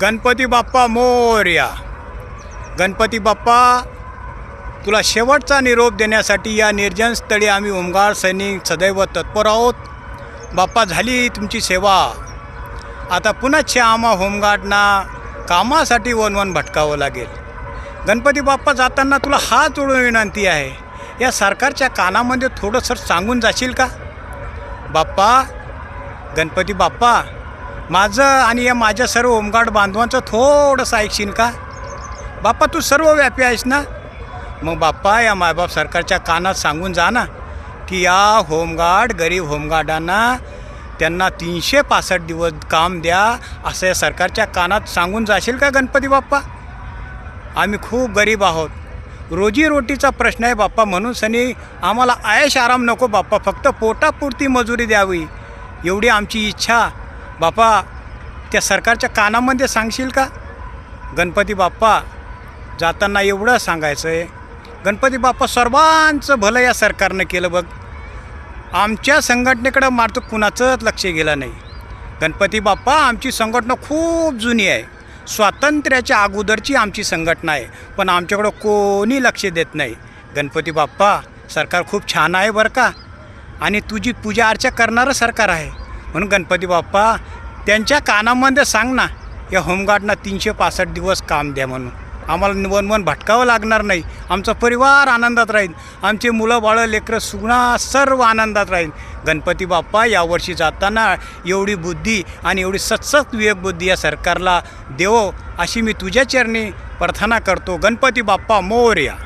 गणपती बाप्पा मोर्या. गणपती बाप्पा तुला शेवटचा निरोप देण्यासाठी या निर्जन स्थळी आम्ही ओमगार सैनिक सदैव तत्पर आहोत. बाप्पा झाली तुमची सेवा. आता पुन्हा आम्हा होमगार्डना कामासाठी वन वन भटकावं लागेल. गणपती बाप्पा जाताना तुला हात जोडून विनंती आहे या सरकारच्या कानामध्ये थोडंसं सांगून जाशील का? बाप्पा गणपती बाप्पा माझं आणि या माझ्या सर्व होमगार्ड बांधवांचं थोडंसं ऐकशील का? बाप्पा तू सर्व व्यापी आहेस ना? मग बाप्पा या मायबाप सरकारच्या कानात सांगून जा ना की या होमगार्ड गरीब होमगार्डांना त्यांना तीनशे पासष्ट दिवस काम द्या असं या सरकारच्या कानात सांगून जाशील का गणपती बाप्पा? आम्ही खूप गरीब आहोत. रोजीरोटीचा प्रश्न आहे बाप्पा म्हणून सनी आम्हाला आयश आराम नको बाप्पा फक्त पोटापुरती मजुरी द्यावी. एवढी आमची इच्छा. बाप्पा त्या सरकारच्या कानामध्ये सांगशील का? गणपती बाप्पा जाताना एवढं सांगायचं आहे गणपती बाप्पा सर्वांचं भलं या सरकारनं केलं बघ. आमच्या संघटनेकडं मात्र कुणाचंच लक्ष गेलं नाही. गणपती बाप्पा आमची संघटना खूप जुनी आहे. स्वातंत्र्याच्या अगोदरची आमची संघटना आहे. पण आमच्याकडं कोणी लक्ष देत नाही. गणपती बाप्पा सरकार खूप छान आहे बरं का? आणि तुझी पूजा अर्चा करणारं सरकार आहे. म्हणून गणपती बाप्पा त्यांच्या कानामध्ये सांग ना या होमगार्डना तीनशे पासष्ट दिवस काम द्या म्हणून. आम्हाला वन वन भटकावं लागणार नाही. आमचा परिवार आनंदात राहील. आमचे मुलं बाळं लेकरं सुगणा सर्व आनंदात राहील. गणपती बाप्पा यावर्षी जाताना एवढी बुद्धी आणि एवढी सत्सत बुद्धी या सरकारला देवो अशी मी तुझ्या चरणी प्रार्थना करतो. गणपती बाप्पा मोर्या.